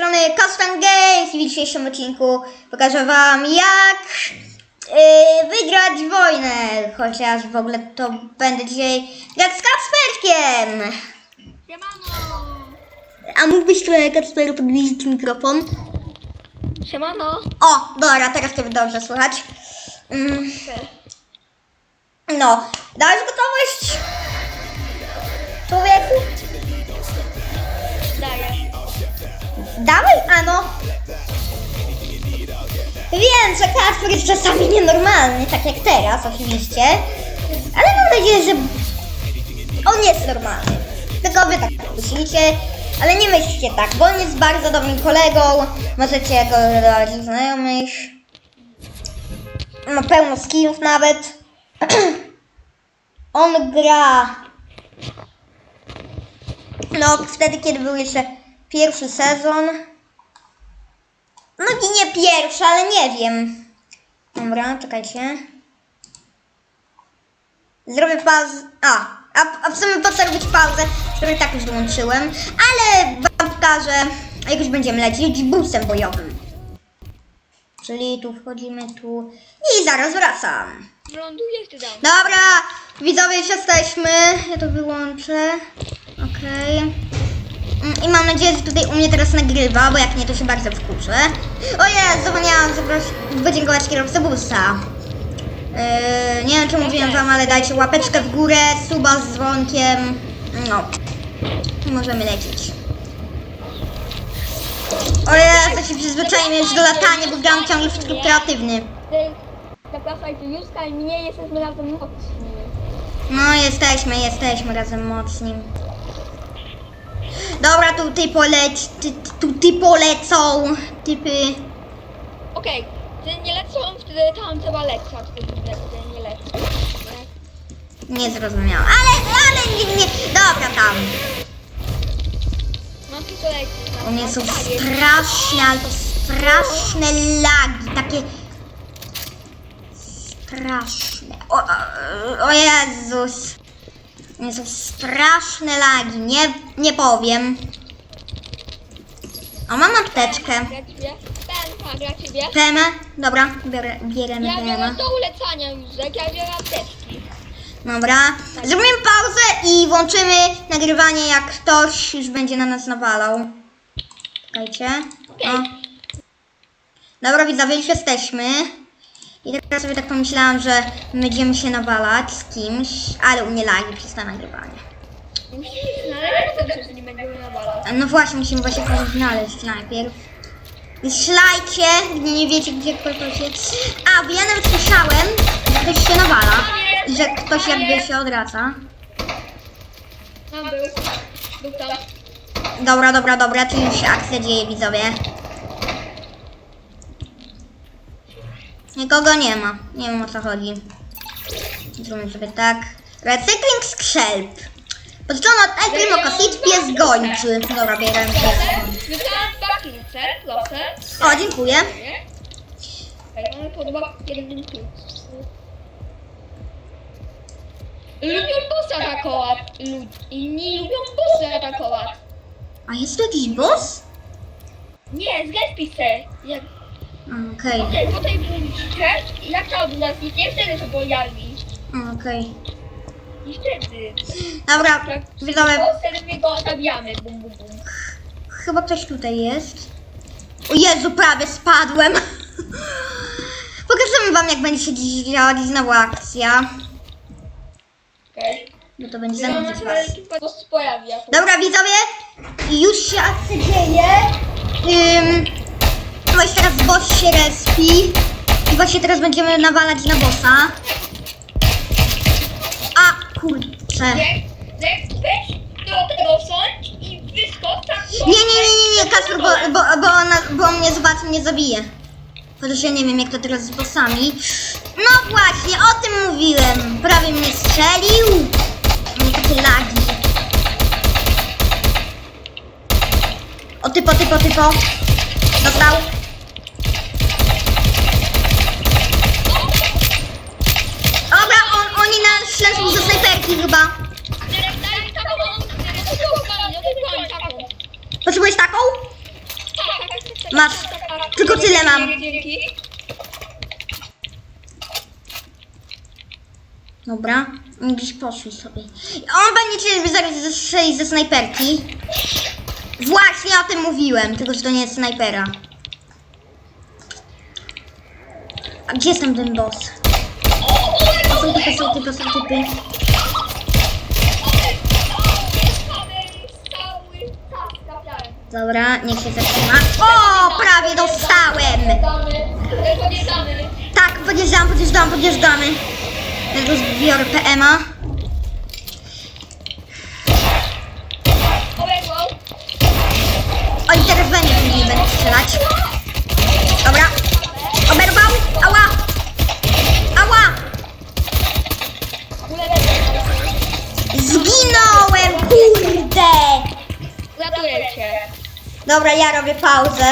strony Custom Games i w dzisiejszym odcinku pokażę wam jak yy, wygrać wojnę. Chociaż w ogóle to będę dzisiaj grać z Kacperkiem. Siemano! A mógłbyś trochę Kacperu podbliżyć mikrofon? Siemano! O, dobra, teraz cię dobrze słychać. Mm, no, dałeś gotowość? Człowieku? Dałeś? A no. Wiem, że Kasper jest czasami nienormalny, tak jak teraz oczywiście. Ale mam nadzieję, że on jest normalny. Tylko wy tak myślicie. Ale nie myślcie tak, bo on jest bardzo dobrym kolegą. Możecie go dodać do znajomych. Ma pełno skillów nawet. on gra no, wtedy, kiedy był jeszcze pierwszy sezon. No i nie pierwszy, ale nie wiem. Dobra, czekajcie. Zrobię pauzę. A, a, a w sumie po co robić pauzę, której tak już wyłączyłem. Ale wam pokażę, jak już będziemy lecieć busem bojowym. Czyli tu wchodzimy, tu i zaraz wracam. Lądujesz ty dam. Dobra, widzowie już jesteśmy. Ja to wyłączę. Okej. Mm, I mam nadzieję, że tutaj u mnie teraz nagrywa, bo jak nie, to się bardzo wkurzę. O Jezu, zapomniałam zaprosić, podziękować kierowcy busa. Yy, nie wiem, czy mówiłem wam, ale dajcie łapeczkę w górę, suba z dzwonkiem. No. I możemy lecieć. O Jezu, się przyzwyczaiłem już do latania, bo gram ciągle w tryb kreatywny. Ty zapraszajcie Józka i mnie, jesteśmy razem mocni. No, jesteśmy, jesteśmy razem mocni. Dobra, tutaj poleć, ty, ty, tu ty polecą typy. Okej, ty nie lecą, wtedy tam trzeba wtedy nie, wtedy nie lecą. Nie? Nie zrozumiałam, ale, ale nie, nie, dobra tam. No ty lecisz. U mnie są straszne, ale to straszne lagi, takie straszne. O, o, o Jezus. U mnie są straszne lagi, nie, nie powiem. O, mam apteczkę. Dla ciebie. PM? Dobra, biorę, bierzemy Ja biorę PM. do ulecania Józek, ja biorę apteczki. Dobra, zrobimy pauzę i włączymy nagrywanie, jak ktoś już będzie na nas nawalał. Czekajcie. O. Dobra, widzowie, już jesteśmy. I teraz sobie tak pomyślałam, że będziemy się nawalać z kimś, ale u mnie lagi przez to nagrywanie. Musisz znaleźć, wtedy się nie będziemy nawalać. No właśnie, musimy właśnie kogoś znaleźć najpierw. Szlajcie, gdy nie wiecie, gdzie ktoś jest. A, bo ja nawet słyszałem, że ktoś się nawala. I że ktoś jakby się odwraca. Tam był. Był tam. Dobra, dobra, dobra, tu już się akcja dzieje, widzowie. Nikogo nie ma. Nie wiem o co chodzi. Zróbmy sobie tak. Recykling skrzelb. Podczony od Egrim Okosit pies gończy. Dobra, bierzemy pies dwa proszę. O, dziękuję. Podoba jeden klucz. Lubią bossa atakować. Inni lubią bossy atakować. A jest tu jakiś boss? Nie, zlepi se. Jak Okej, Okej, tutaj budzicie i jak to od nas nie wtedy pojawi. A, okej. I wtedy. Dobra, widzowie, Bo wtedy my go. Bum, bum, bum. chyba ktoś tutaj jest. O Jezu, prawie spadłem. Pokażemy wam, jak będzie się dziś działać znowu akcja. Okej. Bo to będzie Mam zamówić was. pojawia. Dobra, widzowie, już się akcja dzieje. Ym, właśnie teraz boss się respi. I właśnie teraz będziemy nawalać na bossa. A, kurczę. Nie, nie, weź. Nie, nie, nie, Kasper, bo, bo, bo, ona, bo on mnie zobaczy, mnie zabije. Chociaż ja nie wiem, jak to teraz z bossami. No właśnie, o tym mówiłem. Prawie mnie strzelił. Mnie takie lagi. O typo, typo, typo. Dostał. Chyba. Daj taką, taką. Potrzebujesz taką? Tak, Masz. Tylko tyle mam. Dobra, gdzieś poszli sobie. On będzie cię zaraz zestrzelić ze snajperki. Właśnie o tym mówiłem, tylko że to nie jest snajpera. A gdzie jest tam ten boss? Są typy, są typy, są typy. Dobra, niech się zatrzyma. O, prawie dostałem! Tak, podjeżdżam, podjeżdżam, podjeżdżamy. Ja tu PMA. Dobra, ja robię pauzę,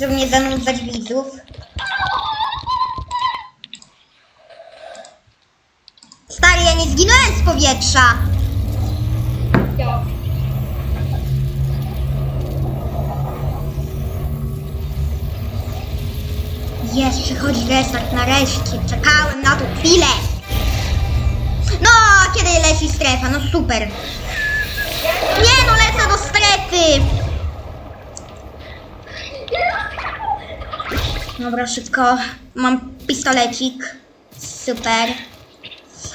żeby nie zanudzać widzów. Stary, ja nie zginąłem z powietrza. Jest, przychodzi restart nareszcie. Czekałem na tą chwilę. No, kiedy leci strefa, no super. Nie no, lecę do strefy. Dobra, szybko. Mam pistolecik. Super.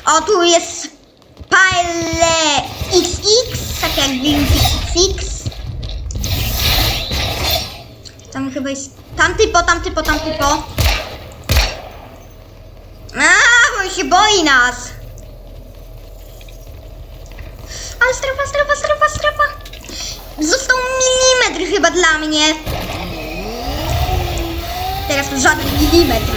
O, tu jest Pile XX, tak jak Green XX. Tam chyba jest... Tam typo, tam typo, tam typo. A, on się boi nas. Ale strefa, strefa, strefa, strefa. Został milimetr chyba dla mnie. Teraz to żaden milimetr.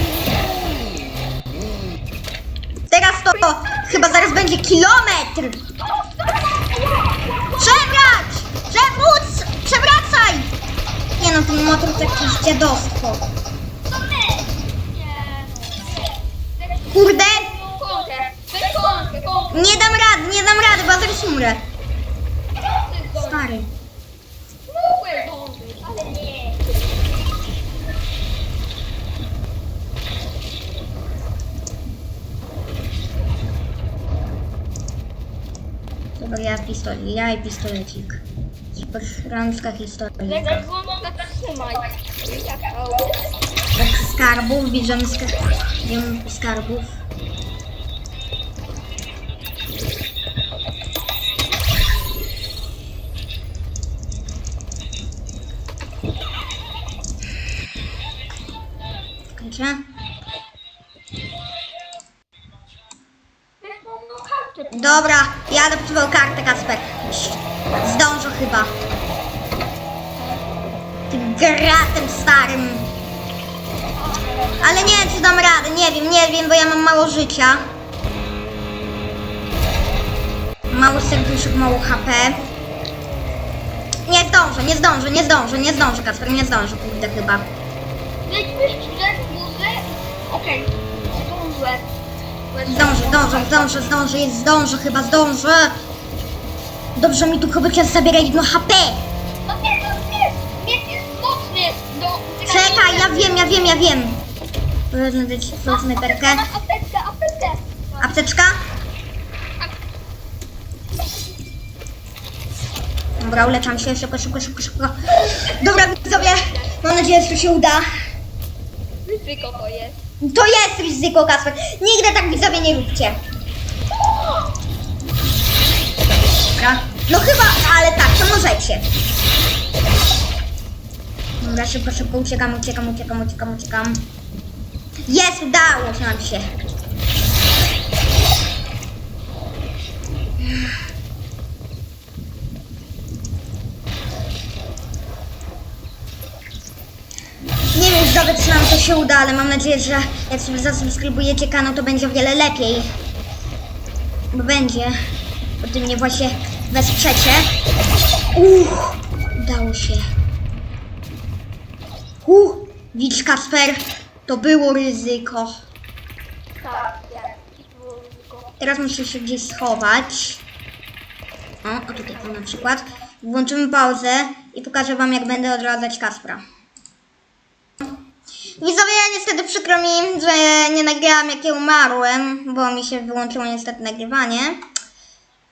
Teraz to chyba zaraz będzie kilometr. Przebrać! Przewróć! Przewracaj! Nie no, ten motor to jakieś dziadostwo. Kurde! Nie dam rady, nie dam rady, bo ja zaraz umrę. Stary. Mógłbym zdążyć, ale nie. Dobra, ja pistolet, ja i pistolecik. Super szranska historia. Jak go zatrzymaj. Jak to? Tak, skarbów, bierzemy sk bierzemy skarbów. Dobra, jadę po twoją kartę, Kasper. Zdążę chyba. Tym gratem starym. Ale nie wiem, czy dam radę, nie wiem, nie wiem, bo ja mam mało życia. Mało serduszek, mało HP. Nie zdążę, nie zdążę, nie zdążę, nie zdążę, Kasper, nie zdążę, kurde chyba. Weźmy szczerze muzy. Okej. Zdążę. Zdążę, zdążę, zdążę, zdążę, jest zdążę, chyba zdążę. Dobrze mi tu kobieta zabiera jedno HP. No nie, no nie. Miecz jest mocny. Do... Czekaj, ja wiem, ja wiem, ja wiem. Wezmę dać tą snajperkę. Apteczkę. Apteczka? Dobra, uleczam się, szybko, szybko, szybko, szybko. Dobra, widzowie, mam nadzieję, że to się uda. Ryzyko to jest. To jest ryzyko, Kasper. Nigdy tak widzowie nie róbcie. Dobra. No chyba, ale tak, to możecie. Dobra, szybko, szybko, uciekam, uciekam, uciekam, uciekam, uciekam. Jest, udało się nam się. Nie wiem, widzowie, czy nam to się uda, ale mam nadzieję, że jak sobie zasubskrybujecie kanał, to będzie o wiele lepiej. Bo będzie. Bo ty mnie właśnie wesprzecie. Uff, udało się. Uff, widzisz, Kasper, to było ryzyko. Tak, było ryzyko. Teraz muszę się gdzieś schować. O, o tutaj na przykład. Włączymy pauzę i pokażę wam, jak będę odradzać Kaspra. Widzowie, ja niestety przykro mi, że nie nagrałam jak ja umarłem, bo mi się wyłączyło niestety nagrywanie.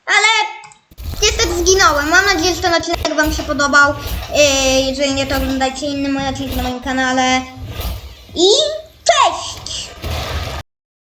Ale niestety zginąłem. Mam nadzieję, że ten odcinek Wam się podobał. Yy, Jeżeli nie, to oglądajcie inne moje odcinki na moim kanale. I